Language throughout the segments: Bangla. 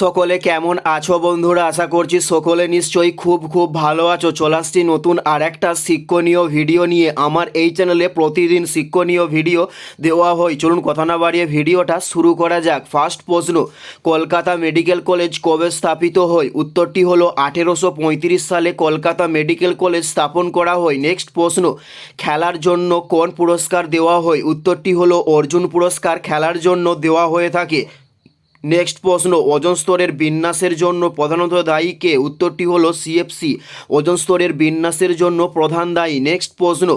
সকলে কেমন আছো বন্ধুরা? আশা করছি সকলে নিশ্চয়ই খুব খুব ভালো আছো। চলে আসছি নতুন আর একটা শিক্ষণীয় ভিডিও নিয়ে। আমার এই চ্যানেলে প্রতিদিন শিক্ষণীয় ভিডিও দেওয়া হয়। চলুন কথা না বাড়িয়ে ভিডিওটা শুরু করা যাক। ফার্স্ট প্রশ্ন, কলকাতা মেডিকেল কলেজ কবে স্থাপিত হয়? উত্তরটি হলো আঠেরোশো পঁয়ত্রিশ সালে কলকাতা মেডিকেল কলেজ স্থাপন করা হয়। নেক্সট প্রশ্ন, খেলার জন্য কোন পুরস্কার দেওয়া হয়? উত্তরটি হলো অর্জুন পুরস্কার। খেলার জন্য দেওয়া হয়ে থাকে। নেক্সট প্রশ্ন, ওজন স্তরের বিন্যাসের জন্য প্রধানত দায়ী কে? উত্তরটি হলো সিএফসি ওজন স্তরের বিন্যাসের জন্য প্রধান দায়ী। নেক্সট প্রশ্ন,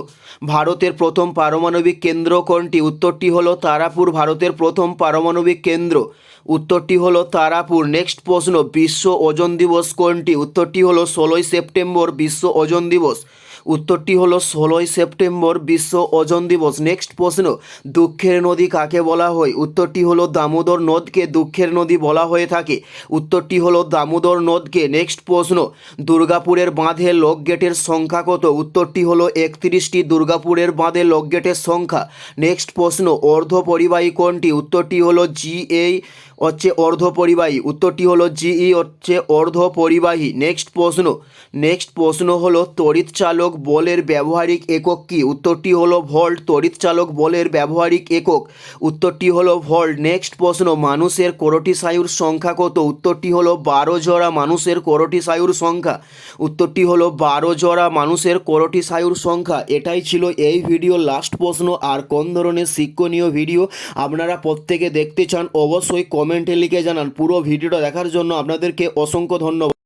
ভারতের প্রথম পারমাণবিক কেন্দ্র কোনটি? উত্তরটি হলো তারাপুর, ভারতের প্রথম পারমাণবিক কেন্দ্র। উত্তরটি হলো তারাপুর। নেক্সট প্রশ্ন, বিশ্ব ওজন দিবস কোনটি? উত্তরটি হলো ষোলোই সেপ্টেম্বর, বিশ্ব ওজন দিবস। উত্তরটি হলো ষোলোই সেপ্টেম্বর বিশ্ব ওজন দিবস। নেক্সট প্রশ্ন, দুঃখের নদী কাকে বলা হয়? উত্তরটি হলো দামোদর নদকে দুঃখের নদী বলা হয়ে থাকে। উত্তরটি হলো দামোদর নদকে। নেক্সট প্রশ্ন, দুর্গাপুরের বাঁধে লোক গেটের সংখ্যা কত? উত্তরটি হলো একত্রিশটি দুর্গাপুরের বাঁধে লোক গেটের সংখ্যা। নেক্সট প্রশ্ন অর্ধ পরিবাহী কোনটি? উত্তরটি হলো জি এই হচ্ছে অর্ধ পরিবাহী উত্তরটি হলো জিই হচ্ছে অর্ধ পরিবাহী নেক্সট প্রশ্ন নেক্সট প্রশ্ন হলো তড়িৎ চালক বলের ব্যবহারিক একক কি? উত্তরটি হলো ভোল্ট, তড়িৎ চালক বলের ব্যবহারিক একক। উত্তরটি হলো ভোল্ট। নেক্সট প্রশ্ন, মানুষের কোরটি সায়ুর সংখ্যা কত? উত্তরটি হলো বারো জোড়া মানুষের কোরটি সায়ুর সংখ্যা। উত্তরটি হলো বারো জোড়া মানুষের কোরটি সায়ুর সংখ্যা। এটাই ছিল এই ভিডিও লাস্ট প্রশ্ন, আর কোন ধরনের শিক্ষণীয় ভিডিও আপনারা প্রত্যেকে দেখতে চান, অবশ্যই কমেন্টে লিখে জানান। পুরো ভিডিওটা দেখার জন্য আপনাদেরকে অসংখ্য ধন্যবাদ।